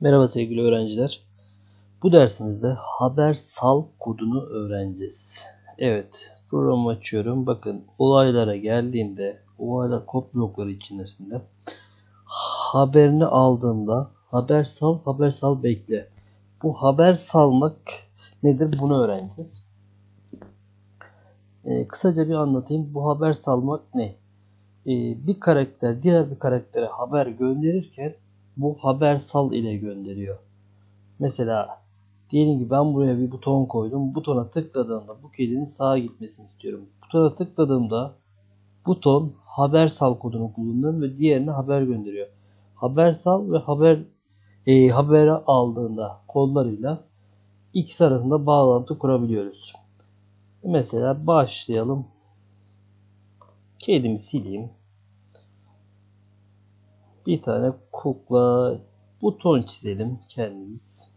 Merhaba sevgili öğrenciler. Bu dersimizde haber sal kodunu öğreneceğiz. Evet, programı açıyorum. Bakın olaylara geldiğimde olaylar kod blokları içerisinde haberini aldığımda haber sal, haber sal bekle. Bu haber salmak nedir? Bunu öğreneceğiz. Ee, kısaca bir anlatayım. Bu haber salmak ne? Ee, bir karakter diğer bir karaktere haber gönderirken bu haber sal ile gönderiyor. Mesela diyelim ki ben buraya bir buton koydum. Butona tıkladığımda bu kedinin sağa gitmesini istiyorum. Butona tıkladığımda buton haber sal kodunu kullanıyor ve diğerine haber gönderiyor. Haber sal ve haber e, habere aldığında kodlarıyla ikisi arasında bağlantı kurabiliyoruz. Mesela başlayalım. Kedimi sileyim. Bir tane kukla buton çizelim kendimiz.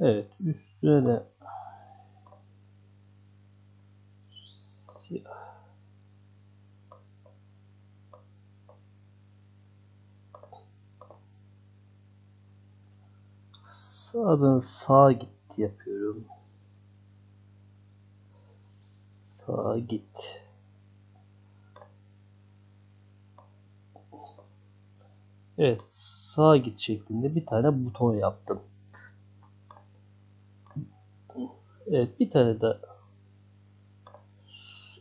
Evet üstüne de siyah. Sağdan sağa git yapıyorum. Sağa git. Evet sağa git şeklinde bir tane buton yaptım. Evet bir tane de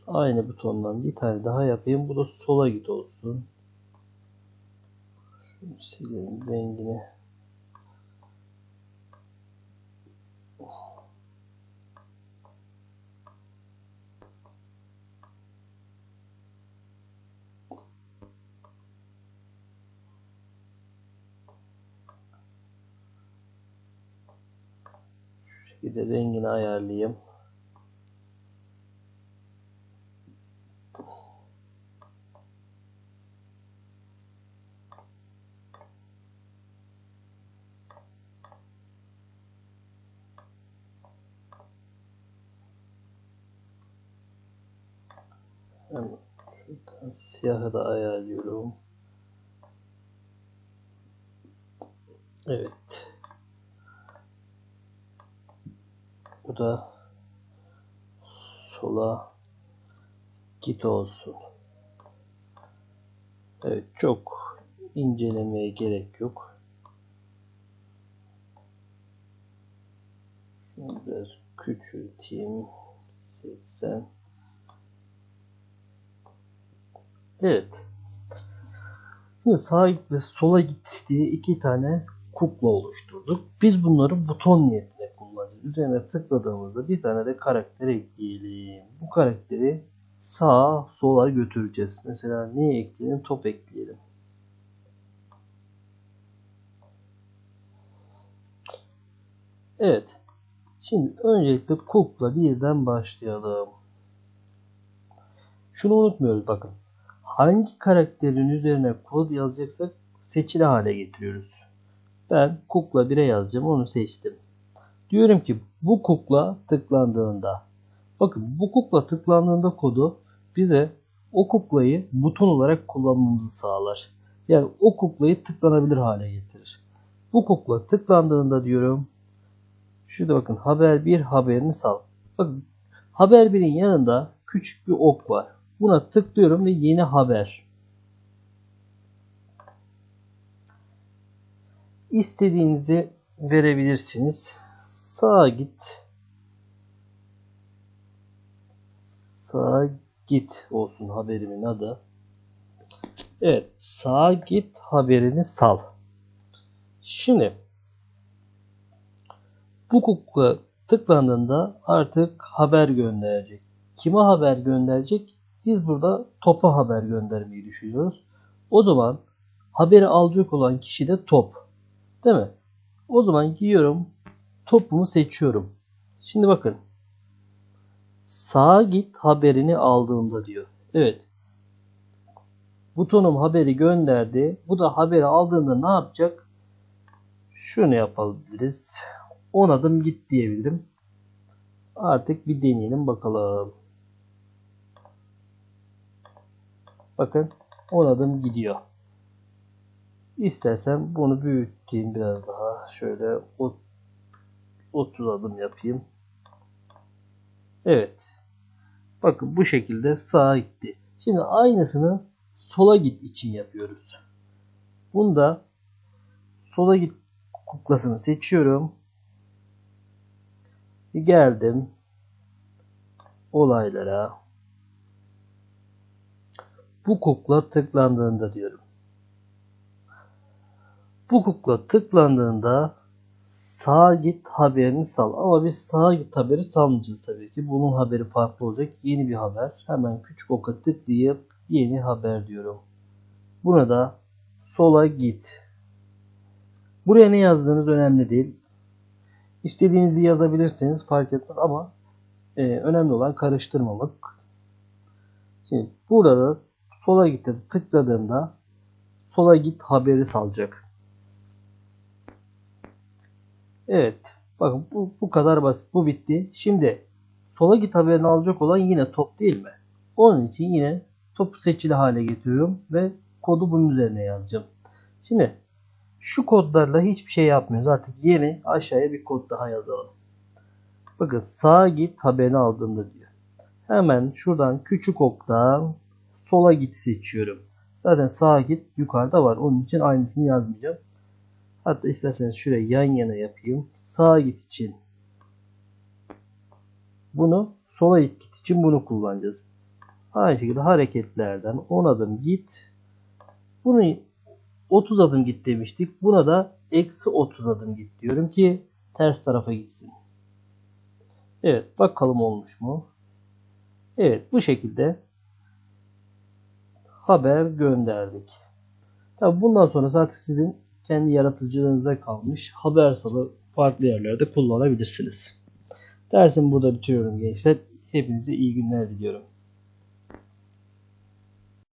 aynı butondan bir tane daha yapayım. Bu da sola git olsun. Şunu silelim rengini. Bir de rengini ayarlayayım. Hemen şuradan siyahı da ayarlıyorum. Evet. Bu da sola git olsun. Evet çok incelemeye gerek yok. Biraz küçülteyim. 80 Evet. Şimdi sağa git ve sola git diye iki tane kukla oluşturduk. Biz bunları buton niyetine. Üzerine tıkladığımızda bir tane de karakter ekleyelim. Bu karakteri sağa sola götüreceğiz. Mesela neyi ekleyelim? Top ekleyelim. Evet. Şimdi öncelikle kukla birden başlayalım. Şunu unutmuyoruz bakın. Hangi karakterin üzerine kod yazacaksak seçili hale getiriyoruz. Ben kukla 1'e yazacağım. Onu seçtim. Diyorum ki bu kukla tıklandığında bakın bu kukla tıklandığında kodu bize o kuklayı buton olarak kullanmamızı sağlar. Yani o kuklayı tıklanabilir hale getirir. Bu kukla tıklandığında diyorum şurada bakın haber 1 haberini sal. Bakın haber 1'in yanında küçük bir ok var. Buna tıklıyorum ve yeni haber. İstediğinizi verebilirsiniz. Sağa git. Sağa git olsun haberimin adı. Evet, sağa git haberini sal. Şimdi bu kukla tıklandığında artık haber gönderecek. Kime haber gönderecek? Biz burada topa haber göndermeyi düşünüyoruz. O zaman haberi alacak olan kişi de top. Değil mi? O zaman giyiyorum topumu seçiyorum. Şimdi bakın. Sağa git haberini aldığımda diyor. Evet. Butonum haberi gönderdi. Bu da haberi aldığında ne yapacak? Şunu yapabiliriz. 10 adım git diyebilirim. Artık bir deneyelim bakalım. Bakın 10 adım gidiyor. İstersen bunu büyüteyim biraz daha. Şöyle 30 adım yapayım. Evet. Bakın bu şekilde sağa gitti. Şimdi aynısını sola git için yapıyoruz. Bunda sola git kuklasını seçiyorum. Geldim olaylara. Bu kukla tıklandığında diyorum. Bu kukla tıklandığında sağa git haberini sal. Ama biz sağa git haberi salmayacağız tabii ki. Bunun haberi farklı olacak. Yeni bir haber. Hemen küçük oka tıklayıp yeni haber diyorum. Buna da sola git. Buraya ne yazdığınız önemli değil. İstediğinizi yazabilirsiniz fark etmez ama e, önemli olan karıştırmamak. Şimdi burada sola git tıkladığımda sola git haberi salacak. Evet. Bakın bu, bu kadar basit. Bu bitti. Şimdi sola git haberini alacak olan yine top değil mi? Onun için yine topu seçili hale getiriyorum ve kodu bunun üzerine yazacağım. Şimdi şu kodlarla hiçbir şey yapmıyoruz. Artık yeni aşağıya bir kod daha yazalım. Bakın sağa git haberini aldığında diyor. Hemen şuradan küçük oktan sola git seçiyorum. Zaten sağa git yukarıda var. Onun için aynısını yazmayacağım. Hatta isterseniz şuraya yan yana yapayım. Sağa git için bunu sola git için bunu kullanacağız. Aynı şekilde hareketlerden 10 adım git. Bunu 30 adım git demiştik. Buna da eksi 30 adım git diyorum ki ters tarafa gitsin. Evet bakalım olmuş mu? Evet bu şekilde haber gönderdik. Tabi bundan sonrası artık sizin kendi yaratıcılığınıza kalmış. Haber salı farklı yerlerde kullanabilirsiniz. Dersimi burada bitiriyorum gençler. Hepinize iyi günler diliyorum.